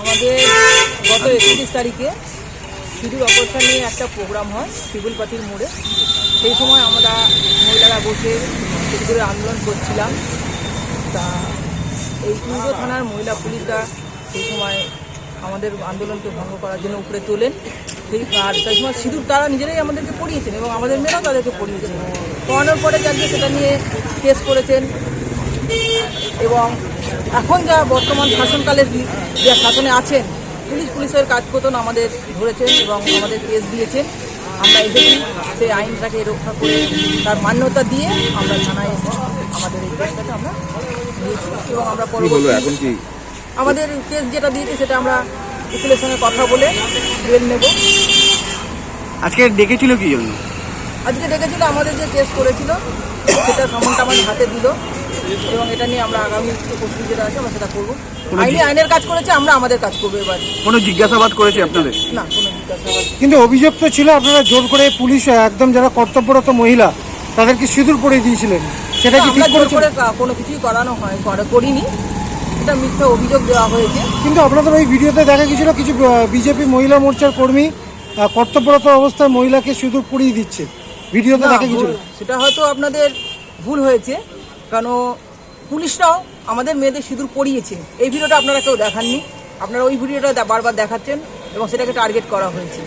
আমাদের গত একত্রিশ তারিখে সিঁদুর অপারেশন নিয়ে একটা প্রোগ্রাম হয় শিবুলপাতির মোড়ে। সেই সময় আমরা মহিলারা বসে সিঁদুরে আন্দোলন করছিলাম। তা এই পূর্ব থানার মহিলা পুলিশরা সেই সময় আমাদের আন্দোলনকে ভঙ্গ করার জন্য উপরে তোলেন। সেই আর সেই সময় সিঁদুর তারা নিজেরাই আমাদেরকে পড়িয়েছেন এবং আমাদের মেয়েরাও তাদেরকে পড়িয়েছেন। পড়ানোর পরে যাকে সেটা নিয়ে কেস করেছেন এবং এখন যা বর্তমান শাসনকালের যা শাসনে আছেন পুলিশ পুলিশের কাজ করতেন আমাদের ধরেছেন এবং আমাদের কেস দিয়েছেন আমরা এসেছি সেই আইনটাকে রক্ষা করে তার মান্যতা দিয়ে আমরা থানায় এসে আমাদের এই কেসটাকে আমরা দিয়েছি এবং আমরা পরবর্তী আমাদের কেস যেটা দিয়েছে সেটা আমরা উকিলের সঙ্গে কথা বলে বেল নেব। আজকে ডেকেছিল কি জন্য? আজকে ডেকেছিল আমাদের যে কেস করেছিল সেটা সমনটা আমাদের হাতে দিল এবং এটা নিয়ে আমরা আগামী প্রস্তুতি যেটা আছে আমরা সেটা করব। আইনি আইনের কাজ করেছে আমরা আমাদের কাজ করব এবার। কোনো জিজ্ঞাসাবাদ করেছে আপনাদের? না কোনো জিজ্ঞাসাবাদ কিন্তু অভিযোগ তো ছিল আপনারা জোর করে পুলিশ একদম যারা কর্তব্যরত মহিলা তাদেরকে সিঁদুর দিয়েছিলেন। সেটা কি ঠিক কোনো কিছুই করানো হয় করা- করিনি। এটা মিথ্যা অভিযোগ দেওয়া হয়েছে। কিন্তু আপনাদের ওই ভিডিওতে দেখা গেছিল কিছু বিজেপি মহিলা মোর্চার কর্মী কর্তব্যরত অবস্থায় মহিলাকে সিঁদুর পরিয়ে দিচ্ছে। ভিডিওতে দেখা সেটা হয়তো আপনাদের ভুল হয়েছে কারণ পুলিশরাও আমাদের মেয়েদের সিঁদুর পরিয়েছে। এই ভিডিওটা আপনারা কেউ দেখাননি। আপনারা ওই ভিডিওটা বারবার দেখাচ্ছেন এবং সেটাকে টার্গেট করা হয়েছে।